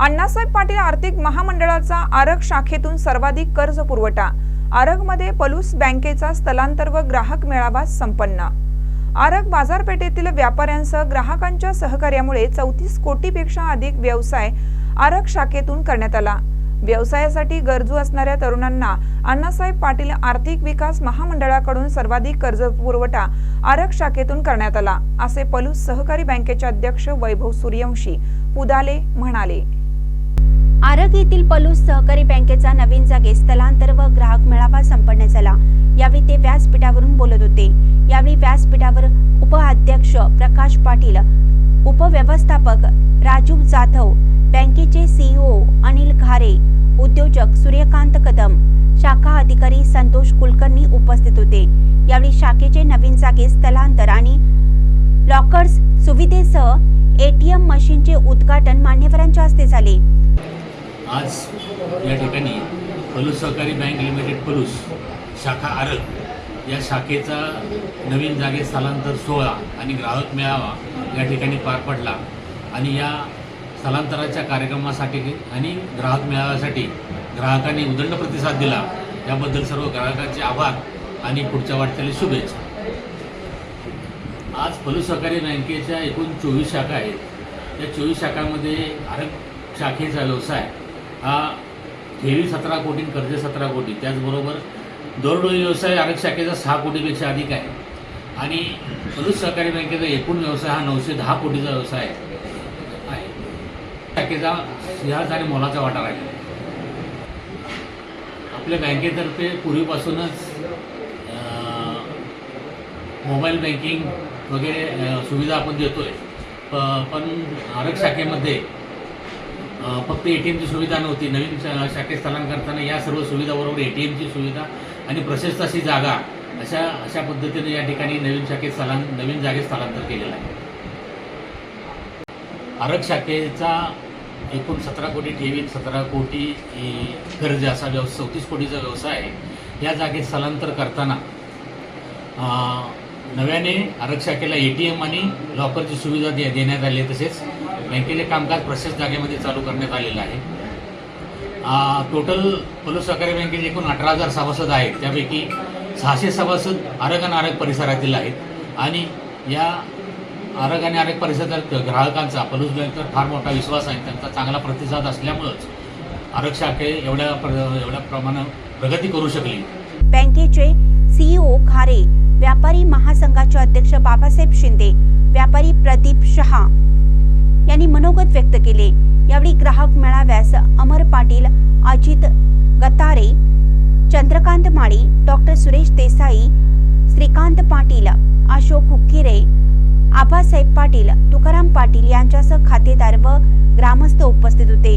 अण्णासाहेब पाटील आर्थिक महामंडळाचा आरग शाखेतून सर्वाधिक कर्ज पुरवठा. आरगमध्ये पलूस बँकेचा स्थलांतर व ग्राहक मेळावा संपन्न. आरग बाजारपेठेतील व्यापाऱ्यांसह ग्राहकांच्या सहकार्यामुळे चौतीस कोटीपेक्षा अधिक व्यवसाय आरग शाखेतून करण्यात आला. व्यवसायासाठी गरजू असणाऱ्या तरुणांना अण्णासाहेब पाटील आर्थिक विकास महामंडळाकडून सर्वाधिक कर्ज पुरवठा आरग शाखेतून करण्यात आला असे पलूस सहकारी बँकेचे अध्यक्ष वैभव सूर्यवंशी पुदाले म्हणाले. आरग येथील पलूस सहकारी बँकेचा नवीन जागे स्थलांतर व ग्राहक मेळावा संपन्न झाला. यावेळी ते व्यासपीठावरून बोलत होते. यावेळी व्यासपीठावर उपाध्यक्ष प्रकाश पाटील उपव्यवस्थापक राजू जाधव बँकेचे सीईओ अनिल घारे उद्योजक सूर्यकांत कदम शाखा अधिकारी संतोष कुलकर्णी उपस्थित होते. यावेळी शाखेचे नवीन जागे स्थलांतर आणि लॉकर्स सुविधेसह एटीएम मशीनचे उद्घाटन मान्यवरांच्या हस्ते झाले. आज या ठिकाणी पलूस सहकारी बँक लिमिटेड पलूस शाखा आरग या शाखेचा नवीन जागे स्थलांतर सोहळा आणि ग्राहक मेळावा या ठिकाणी पार पडला. आणि या स्थलांतराच्या कार्यक्रमासाठी आणि ग्राहक मेळाव्यासाठी ग्राहकांनी उदंड प्रतिसाद दिला. याबद्दल सर्व ग्राहकांचे आभार आणि पुढच्या वाटचाली शुभेच्छा. आज पलूस सहकारी बँकेच्या एकूण चोवीस शाखा आहेत. या चोवीस शाखांमध्ये आरग शाखेचा व्यवसाय हा ठेवी सतरा कोटी कर्ज सतरा कोटी त्याचबरोबर दरडोई व्यवसाय आरग शाखेचा सहा कोटीपेक्षा अधिक आहे. आणि पलूस सहकारी बँकेचा एकूण व्यवसाय हा नऊशे दहा कोटीचा व्यवसाय आहे. शाखेचा सिंहाचा आणि मोलाचा वाटा राहील. आपल्या बँकेतर्फे पूर्वीपासूनच मोबाईल बँकिंग वगैरे सुविधा आपण देतोय. प- पण आरक्ष शाखेमध्ये फक्त ए टी एमची सुविधा नव्हती. नवीन शा- शाखेत स्थलांतर करताना या सर्व सुविधाबरोबर ए टी एमची सुविधा आणि प्रशस्त अशी जागा अशा अशा पद्धतीने या ठिकाणी नवीन शाखेत स्थलां नवीन जागेत स्थलांतर केलेलं आहे. आरग शाखेचा एकूण सतरा कोटी ठेवी सतरा कोटी कर्ज असा व्यवसाय चौतीस कोटीचा व्यवसाय आहे. या जागेत स्थलांतर करताना नव्याने आरग शाखेला ए टी एम आणि लॉकरची सुविधा दे देण्यात आली आहे तसेच बँकेचे कामकाज प्रशस्त जागेमध्ये चालू करण्यात आलेलं आहे. टोटल पलूस सहकारी बँकेचे एकूण अठरा हजार सभासद आहेत. त्यापैकी सहाशे सभासद आरग आणि आरग परिसरातील आहेत. आणि या आरग आणि आरग परिसरातील ग्राहकांचा पलूस बँकेवर फार मोठा विश्वास आहे. त्यांचा चांगला प्रतिसाद असल्यामुळंच आरग शाखे एवढ्या एवढ्या प्रमाणात प्रगती करू शकली. बँकेचे सीईओ खारे व्यापारी महासंघाचे अध्यक्ष बाबासाहेब शिंदे व्यापारी प्रदीप शहा. यांनी मनोगत व्यक्त केले. यावेळी ग्राहक मेळाव्यास अमर पाटील अजित गतारे चंद्रकांत माळी डॉक्टर सुरेश देसाई श्रीकांत पाटील अशोक हुक्किरे आबासाहेब पाटील तुकाराम पाटील यांच्यासह खातेदार व ग्रामस्थ उपस्थित होते.